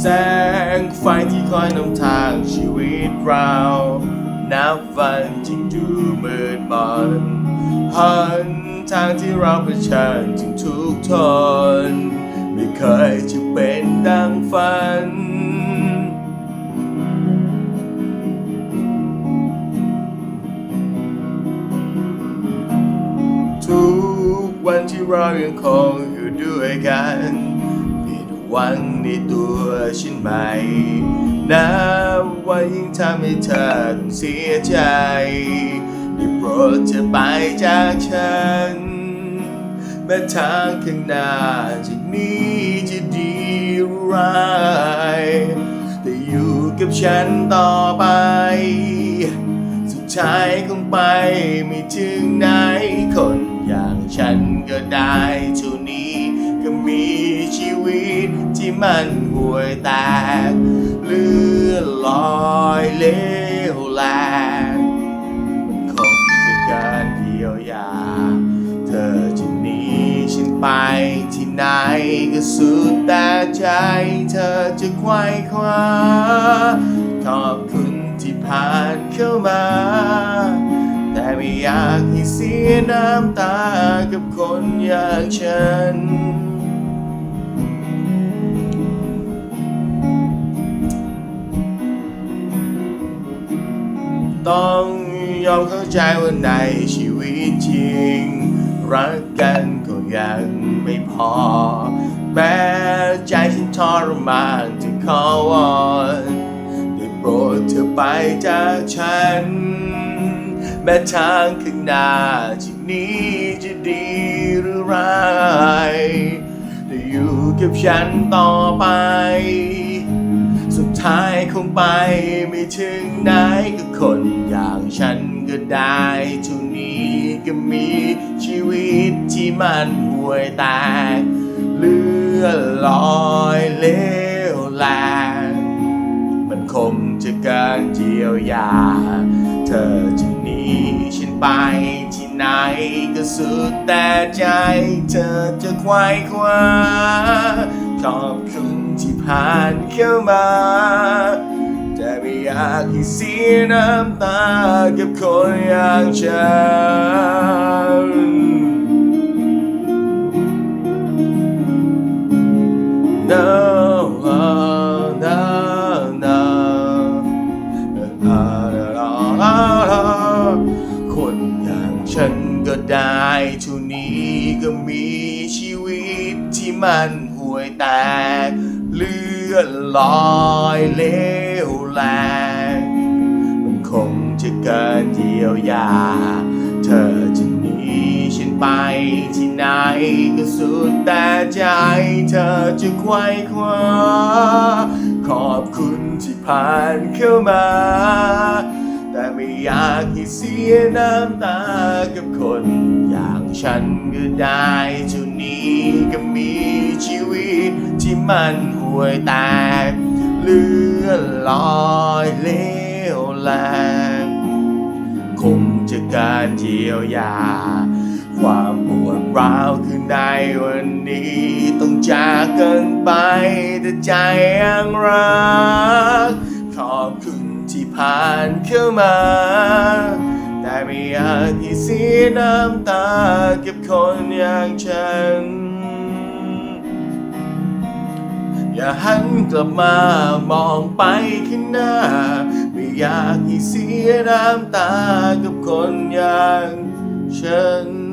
แสงไฟที่คอยนำทางชีวิตเรานับวันที่ดูมืดมนหันทางที่เราเผชิญถึงทุกทน ไม่เคยจะเป็นดังฝัน ทุกวันที่เรายังคงอยู่ด้วยกัน หวังในตัวฉันไหมนับว่ายิ่งทำให้เธอต้องเสียใจได้โปรดเธอไปจากฉันแม้ทางข้างหน้าจากนี้จะดีหรือร้ายแต่อยู่กับฉันต่อไป สุดท้ายคงไปไม่ถึงไหน คนอย่างฉันก็ได้เท่านี้ก็มีชีวิตที่มันห่วยแตกเลือนลอยเลวแลกมันคงจะการเยียวยา เธอจะหนีฉันไปที่ไหนก็สุดแต่ใจ เธอจะควายคว้าขอบคุณ ที่ผ่านเข้ามา แต่ไม่อยากให้เสียน้ำตากับคนอย่างฉัน ต้องยอมเข้าใจว่าในชีวิตจริง รักกันก็ยังไม่พอ แม้ใจฉันทรมานที่ขอวอน รดเธอไปจากฉัน แม้ทางข้างหน้าจากนี้จะดีหรือร้ายแต่อยู่กับฉันต่อไป สุดท้ายคงไปไม่ถึงไหนก็คนอย่างฉันก็ได้เท่านี้ก็มีชีวิตที่มันห่วยแตกเลือนลอยเลวแล ยียวยา เธอจะหนีฉันไปที่ไหนก็สุดแต่ใจ เธอจะควายคว้าขอบคุณที่ผ่านเข้ามาแต่ไม่อยากให้เสียน้ำตากับคนอย่างฉัน ก็ได้เท่านี้ก็มีชีวิตที่มันห่วยแตก เลือนลอยเลวแลกมันคงจะเกินเยียวยา เธอจะหนีฉันไปที่ไหนก็สุดแต่ใจ เธอจะควายคว้าขอบคุณที่ผ่านเข้ามา อยากให้เสียน้ำตากับคน อย่างฉันก็ได้เท่านี้ก็มีชีวิตที่มันห่วยแตกเลือนลอยเลวแลกคงจะการเยียวยา ความปวดร้าวคือในวันนี้ต้องจากกันไปแต่ใจยังรัก ผ่านเข้ามา แต่ไม่อยากให้เสียน้ำตากับคนอย่างฉัน อย่าหันกลับมามองไปข้างหน้า ไม่อยากให้เสียน้ำตากับคนอย่างฉัน